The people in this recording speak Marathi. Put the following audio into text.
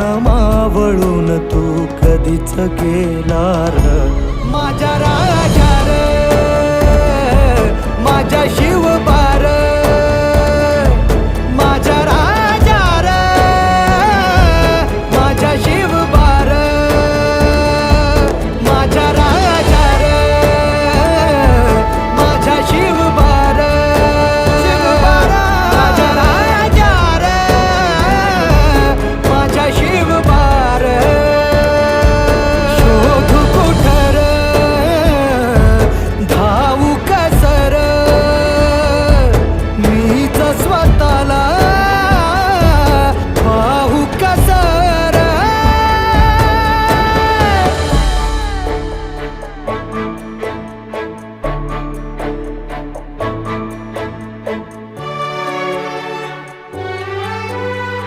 मावळून तू कधीच गेला